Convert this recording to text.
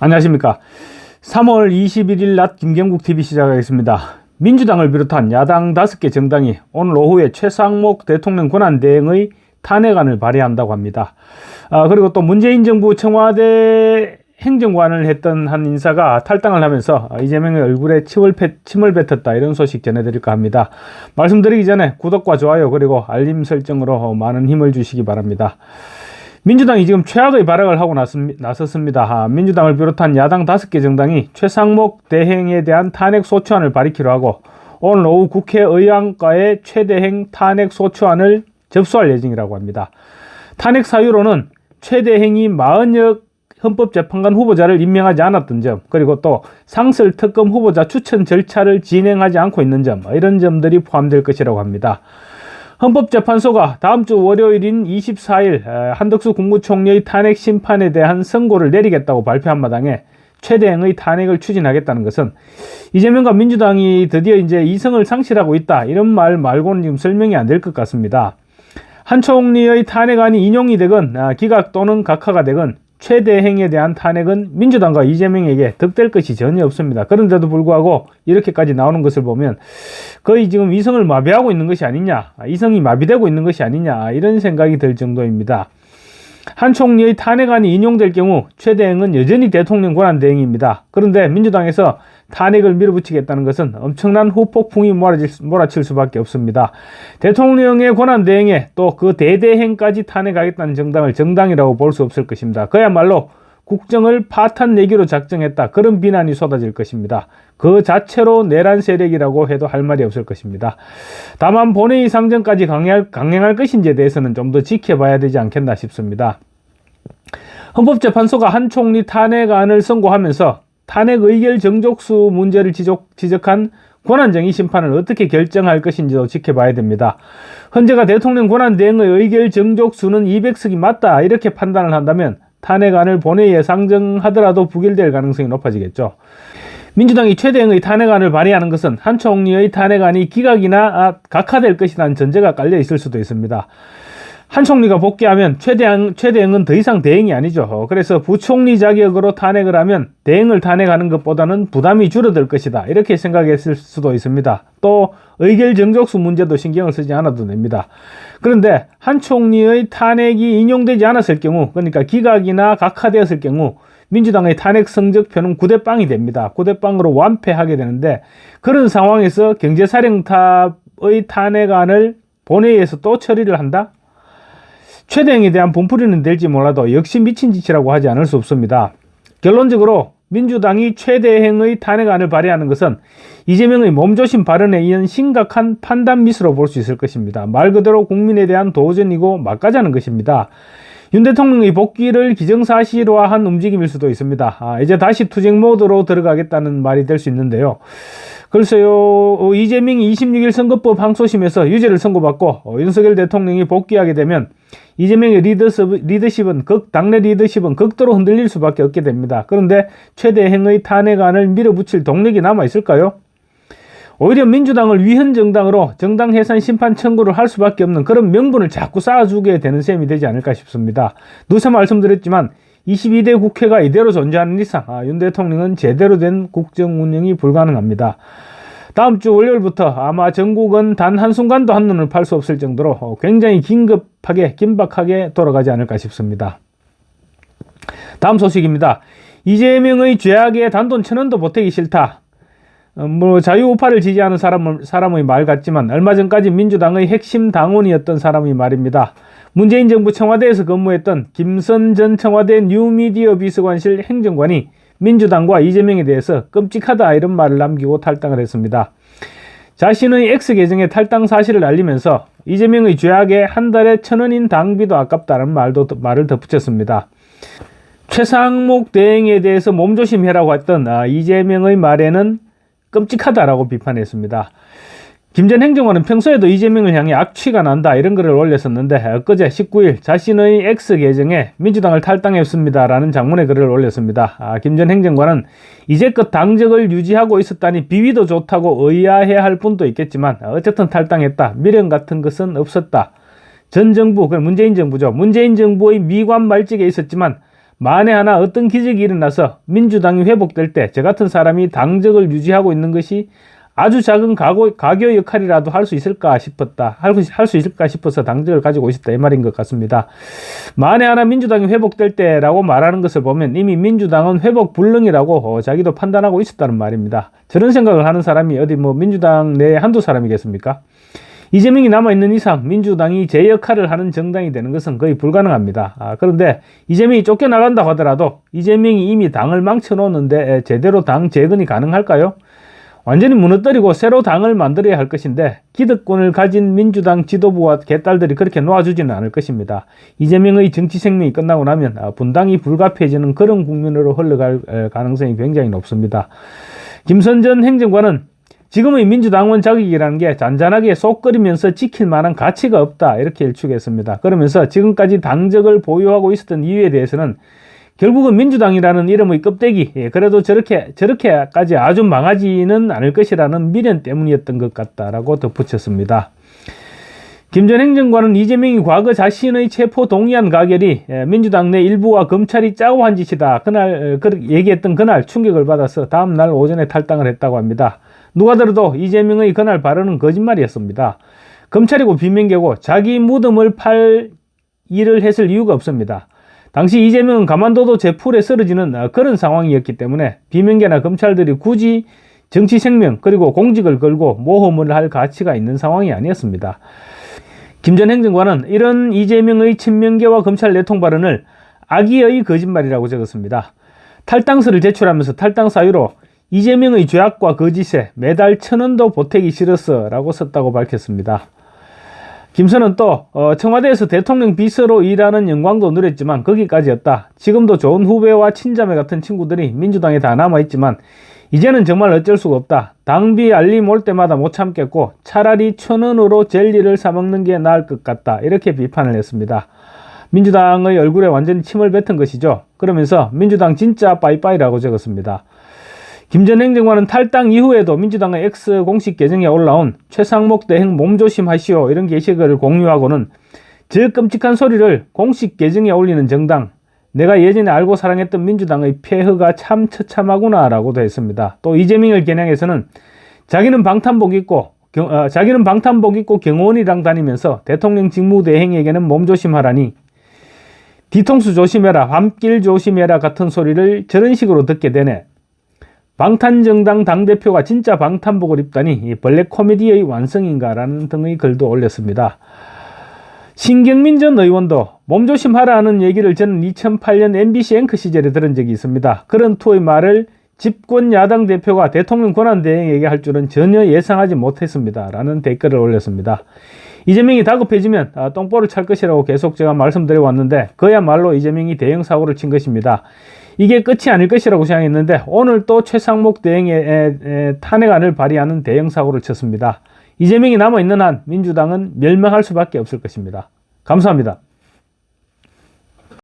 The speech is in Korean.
안녕하십니까. 3월 21일 낮 김경국 TV 시작하겠습니다. 민주당을 비롯한 야당 5개 정당이 오늘 오후에 최상목 대통령 권한대행의 탄핵안을 발의한다고 합니다. 아, 그리고 또 문재인 정부 청와대 행정관을 했던 한 인사가 탈당을 하면서 이재명의 얼굴에 침을, 뱉, 침을 뱉었다 이런 소식 전해드릴까 합니다. 말씀드리기 전에 구독과 좋아요 그리고 알림 설정으로 많은 힘을 주시기 바랍니다. 민주당이 지금 최악의 발악을 하고 나섰습니다. 아, 민주당을 비롯한 야당 다섯 개 정당이 최상목 대행에 대한 탄핵 소추안을 발의키로 하고 오늘 오후 국회의안과에 최대행 탄핵 소추안을 접수할 예정이라고 합니다. 탄핵 사유로는 최대행이 40여 헌법재판관 후보자를 임명하지 않았던 점, 그리고 또 상설 특검 후보자 추천 절차를 진행하지 않고 있는 점, 이런 점들이 포함될 것이라고 합니다. 헌법재판소가 다음 주 월요일인 24일 한덕수 국무총리의 탄핵 심판에 대한 선고를 내리겠다고 발표한 마당에 최대행의 탄핵을 추진하겠다는 것은 이재명과 민주당이 드디어 이제 이성을 상실하고 있다 이런 말 말고는 지금 설명이 안 될 것 같습니다. 한 총리의 탄핵안이 인용이 되건 아, 기각 또는 각하가 되건 최대행에 대한 탄핵은 민주당과 이재명에게 득될 것이 전혀 없습니다. 그런데도 불구하고 이렇게까지 나오는 것을 보면 거의 지금 이성을 마비하고 있는 것이 아니냐, 이성이 마비되고 있는 것이 아니냐 이런 생각이 들 정도입니다. 한 총리의 탄핵안이 인용될 경우 최대행은 여전히 대통령 권한 대행입니다. 그런데 민주당에서 탄핵을 밀어붙이겠다는 것은 엄청난 후폭풍이 몰아칠, 몰아칠 수밖에 없습니다. 대통령의 권한 대행에 또 그 대대행까지 탄핵하겠다는 정당을 정당이라고 볼 수 없을 것입니다. 그야말로 국정을 파탄 내기로 작정했다. 그런 비난이 쏟아질 것입니다. 그 자체로 내란 세력이라고 해도 할 말이 없을 것입니다. 다만 본회의 상정까지 강행할, 강행할 것인지에 대해서는 좀 더 지켜봐야 되지 않겠나 싶습니다. 헌법재판소가 한 총리 탄핵안을 선고하면서 탄핵 의결 정족수 문제를 지적, 지적한 권한정의 심판을 어떻게 결정할 것인지도 지켜봐야 됩니다. 헌재가 대통령 권한 대행의 의결 정족수는 200석이 맞다 이렇게 판단을 한다면 탄핵안을 본회의에 상정하더라도 부결될 가능성이 높아지겠죠. 민주당이 최대행의 탄핵안을 발의하는 것은 한 총리의 탄핵안이 기각이나 아, 각하될 것이라는 전제가 깔려 있을 수도 있습니다. 한 총리가 복귀하면 최대행, 최대행은 더 이상 대행이 아니죠. 그래서 부총리 자격으로 탄핵을 하면 대행을 탄핵하는 것보다는 부담이 줄어들 것이다. 이렇게 생각했을 수도 있습니다. 또 의결 정족수 문제도 신경을 쓰지 않아도 됩니다. 그런데 한 총리의 탄핵이 인용되지 않았을 경우, 그러니까 기각이나 각하되었을 경우 민주당의 탄핵 성적표는 9대 빵이 됩니다. 9대 빵으로 완패하게 되는데 그런 상황에서 경제사령탑의 탄핵안을 본회의에서 또 처리를 한다? 최대행에 대한 분풀이는 될지 몰라도 역시 미친 짓이라고 하지 않을 수 없습니다. 결론적으로 민주당이 최대행의 탄핵안을 발의하는 것은 이재명의 몸조심 발언에 의한 심각한 판단 미스로 볼 수 있을 것입니다. 말 그대로 국민에 대한 도전이고 막가자는 것입니다. 윤 대통령의 복귀를 기정사실화한 움직임일 수도 있습니다. 아, 이제 다시 투쟁 모드로 들어가겠다는 말이 될 수 있는데요. 글쎄요, 어, 이재명이 26일 선거법 항소심에서 유죄를 선고받고 어, 윤석열 대통령이 복귀하게 되면 이재명의 리더십 은 극, 당내 리더십은 극도로 흔들릴 수밖에 없게 됩니다. 그런데 최대행의 탄핵안을 밀어붙일 동력이 남아 있을까요? 오히려 민주당을 위헌 정당으로 정당 해산 심판 청구를 할 수밖에 없는 그런 명분을 자꾸 쌓아주게 되는 셈이 되지 않을까 싶습니다. 누차 말씀드렸지만 22대 국회가 이대로 존재하는 이상 아, 윤 대통령은 제대로 된 국정 운영이 불가능합니다. 다음 주 월요일부터 아마 전국은 단 한순간도 한눈을 팔 수 없을 정도로 굉장히 긴급하게 긴박하게 돌아가지 않을까 싶습니다. 다음 소식입니다. 이재명의 죄악에 단돈 천 원도 보태기 싫다. 어, 뭐 자유우파를 지지하는 사람, 사람의 말 같지만 얼마 전까지 민주당의 핵심 당원이었던 사람의 말입니다. 문재인 정부 청와대에서 근무했던 김선 전 청와대 뉴미디어 비서관실 행정관이 민주당과 이재명에 대해서 끔찍하다 이런 말을 남기고 탈당을 했습니다. 자신의 X 계정에 탈당 사실을 알리면서 이재명의 죄악에 한 달에 천 원인 당비도 아깝다는 말도 말을 덧붙였습니다. 최상목 대행에 대해서 몸조심해라고 했던 아, 이재명의 말에는 끔찍하다라고 비판했습니다. 김 전 행정관은 평소에도 이재명을 향해 악취가 난다 이런 글을 올렸었는데 엊그제 19일 자신의 X 계정에 민주당을 탈당했습니다라는 장문의 글을 올렸습니다. 아, 김 전 행정관은 이제껏 당적을 유지하고 있었다니 비위도 좋다고 의아해 할 분도 있겠지만 어쨌든 탈당했다. 미련 같은 것은 없었다. 전 정부, 그 문재인 정부죠. 문재인 정부의 미관 말직에 있었지만 만에 하나 어떤 기적이 일어나서 민주당이 회복될 때 저 같은 사람이 당적을 유지하고 있는 것이 아주 작은 가고, 가교 역할이라도 할 수 있을까 싶었다. 할수 있을까 싶어서 당적을 가지고 있었다. 이 말인 것 같습니다. 만에 하나 민주당이 회복될 때라고 말하는 것을 보면 이미 민주당은 회복 불능이라고 어, 자기도 판단하고 있었다는 말입니다. 저런 생각을 하는 사람이 어디 뭐 민주당 내에 한두 사람이겠습니까? 이재명이 남아있는 이상 민주당이 제 역할을 하는 정당이 되는 것은 거의 불가능합니다. 아, 그런데 이재명이 쫓겨나간다고 하더라도 이재명이 이미 당을 망쳐놓는데 제대로 당 재건이 가능할까요? 완전히 무너뜨리고 새로 당을 만들어야 할 것인데 기득권을 가진 민주당 지도부와 개딸들이 그렇게 놓아주지는 않을 것입니다. 이재명의 정치 생명이 끝나고 나면 아, 분당이 불가피해지는 그런 국면으로 흘러갈 가능성이 굉장히 높습니다. 김선전 행정관은 지금의 민주당원 자격이라는 게 잔잔하게 속 끓이면서 지킬 만한 가치가 없다 이렇게 일축했습니다. 그러면서 지금까지 당적을 보유하고 있었던 이유에 대해서는 결국은 민주당이라는 이름의 껍데기 예, 그래도 저렇게 저렇게까지 아주 망하지는 않을 것이라는 미련 때문이었던 것 같다라고 덧붙였습니다. 김 전 행정관은 이재명이 과거 자신의 체포 동의안 가결이 예, 민주당 내 일부와 검찰이 짜고 한 짓이다. 그날 그 얘기했던 그날 충격을 받아서 다음 날 오전에 탈당을 했다고 합니다. 누가 들어도 이재명의 그날 발언은 거짓말이었습니다. 검찰이고 비명계고 자기 무덤을 팔 일을 했을 이유가 없습니다. 당시 이재명은 가만둬도 제 풀에 쓰러지는 어, 그런 상황이었기 때문에 비명계나 검찰들이 굳이 정치 생명 그리고 공직을 걸고 모험을 할 가치가 있는 상황이 아니었습니다. 김 전 행정관은 이런 이재명의 친명계와 검찰 내통 발언을 악의의 거짓말이라고 적었습니다. 탈당서를 제출하면서 탈당 사유로 이재명의 죄악과 거짓에 매달 천 원도 보태기 싫었어 라고 썼다고 밝혔습니다. 김선은 또 어, 청와대에서 대통령 비서로 일하는 영광도 누렸지만 거기까지였다. 지금도 좋은 후배와 친자매 같은 친구들이 민주당에 다 남아있지만 이제는 정말 어쩔 수가 없다. 당비 알림 올 때마다 못 참겠고 차라리 천 원으로 젤리를 사먹는 게 나을 것 같다. 이렇게 비판을 했습니다. 민주당의 얼굴에 완전히 침을 뱉은 것이죠. 그러면서 민주당 진짜 빠이빠이라고 적었습니다. 김 전 행정관은 탈당 이후에도 민주당의 X 공식 계정에 올라온 최상목 대행 몸조심하시오 이런 게시글을 공유하고는 저 끔찍한 소리를 공식 계정에 올리는 정당 내가 예전에 알고 사랑했던 민주당의 폐허가 참 처참하구나 라고도 했습니다. 또 이재명을 겨냥해서는 자기는 방탄복 입고 경, 어, 자기는 방탄복 입고 경호원이랑 다니면서 대통령 직무대행에게는 몸조심하라니 뒤통수 조심해라 밤길 조심해라 같은 소리를 저런 식으로 듣게 되네. 방탄정당 당대표가 진짜 방탄복을 입다니 블랙 코미디의 완성인가라는 등의 글도 올렸습니다. 신경민 전 의원도 몸조심하라는 얘기를 저는 2008년 MBC 앵커 시절에 들은 적이 있습니다. 그런 투의 말을 집권 야당 대표가 대통령 권한대행에게 할 줄은 전혀 예상하지 못했습니다. 라는 댓글을 올렸습니다. 이재명이 다급해지면 아, 똥볼을 찰 것이라고 계속 제가 말씀드려 왔는데 그야말로 이재명이 대형 사고를 친 것입니다. 이게 끝이 아닐 것이라고 생각했는데 오늘 또 최상목 대행의 탄핵안을 발의하는 대형 사고를 쳤습니다. 이재명이 남아있는 한 민주당은 멸망할 수밖에 없을 것입니다. 감사합니다.